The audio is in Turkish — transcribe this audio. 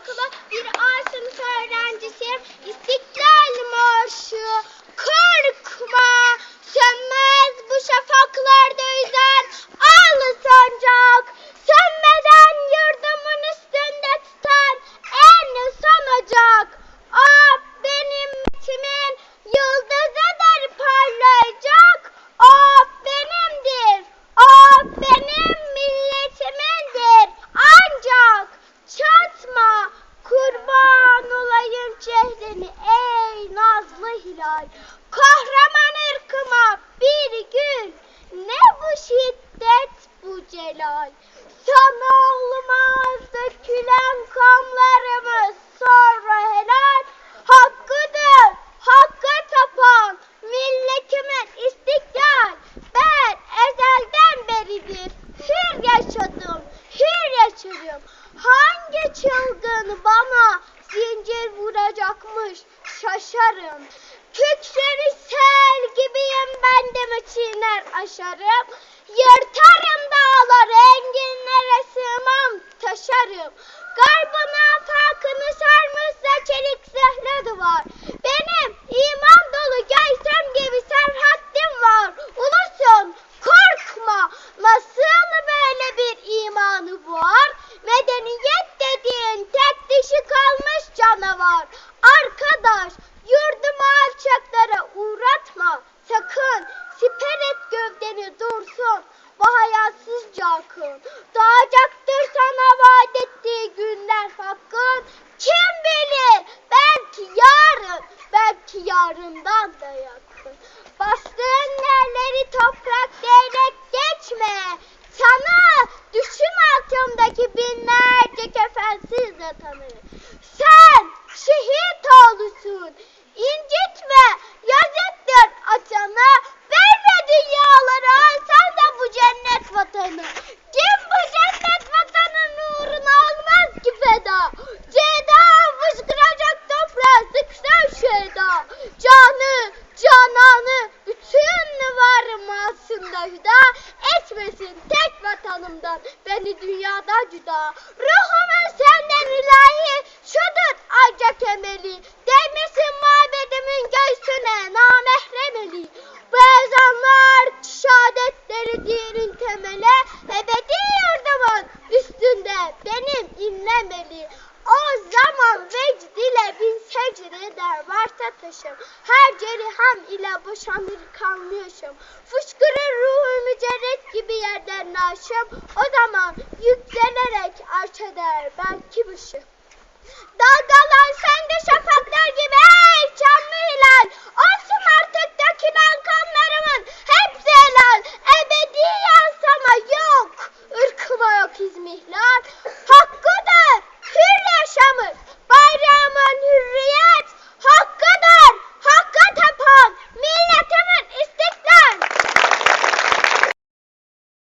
okulu bir A sınıfı hilal. Kahraman ırkıma bir gün ne bu şiddet bu celal. Sana olmaz dökülen kanlarımız şaşarım. Kükreri sel gibiyim ben de çiğner aşarım. Yırtarım dağları enginlere sığmam taşarım. Hayatsızca akın. Doğacaktır sana vaat ettiği günler hakkın. Kim bilir belki yarın, belki yarından da yakın. Bastığın yerleri toprak değnek geçme. Sana düşün altımdaki binlerce kefensiz de tanır. Sen şehit oğlusun. İncitme, Etmesin tek vatanımdan beni dünyada cüda. Ruhumun senden ilahi şudur ancak emeli. Değmesin mabedimin göğsüne namehremeli. Bu ezanlar şehadetleri dinin temele. Ebedi yurdumun üstünde benim inlemeli. O zaman vecd ile bin secde eder varsa taşım. Her ceriham ile boşanır kalmıyorsam. Fışkırır ruhu mücerret gibi yerden aşım, o zaman yükselerek arşeder belki bu şu. Dalgalan sen de şafaklar gibi ey canlı hilal, olsun artık dökülen kanlarımın hepsi helal, ebediyen sana yok, ırkıma yok izmihlal,